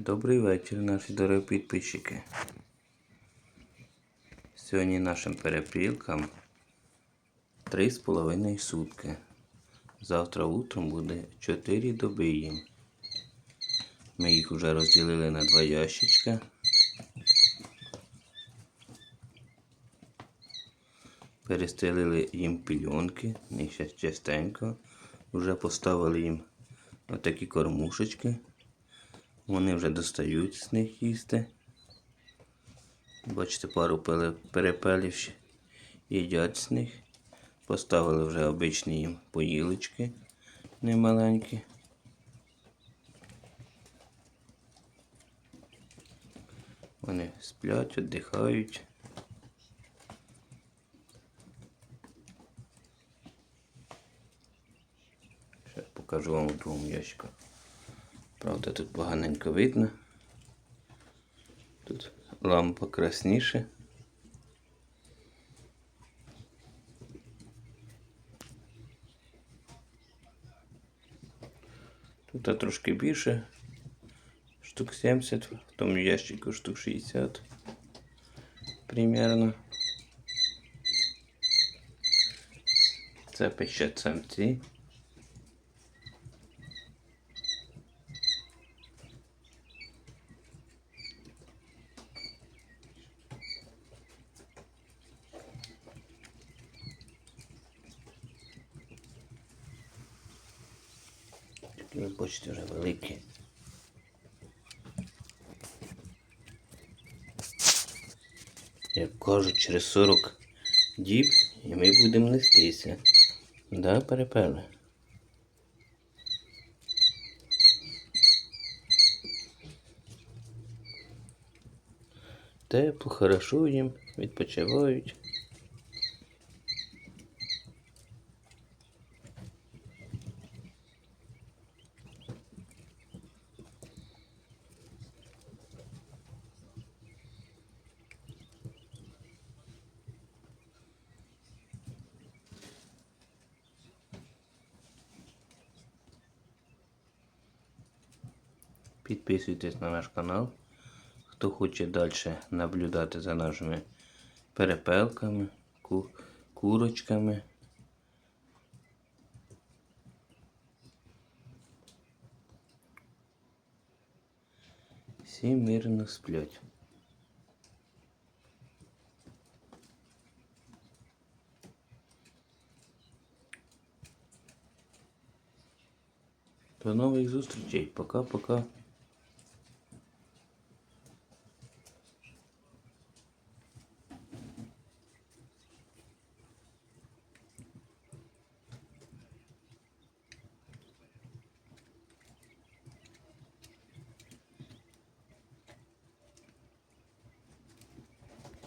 Добрий вечір, наші дорогі підписчики. Сьогодні нашим перепілкам 3,5 сутки. Завтра утром буде 4 доби їм. Ми їх вже розділили на два ящичка. Перестелили їм пільонки, них ще частенько. Вже поставили їм отакі кормушечки. Вони вже достають з них їсти. Бачите, пару перепелів їдять з них. Поставили вже обичні їм поїлочки немаленькі. Вони сплять, віддихають. Зараз покажу вам у другому ящику. Правда, тут поганенько видно. Тут лампа красніше. Тут трошки більше. Штук 70, в тому ящику штук 60 примерно. Це пищать самці. Такі бачите вже великі. Як кажуть, через 40 діб і ми будемо нестися. Да, перепели? Тепло, хорошо їм, відпочивають. Підписуйтесь на наш канал. Хто хоче далі наблюдати за нашими перепелками, ку- курочками. Всі мирно сплять. До нових зустрічей. Пока-пока.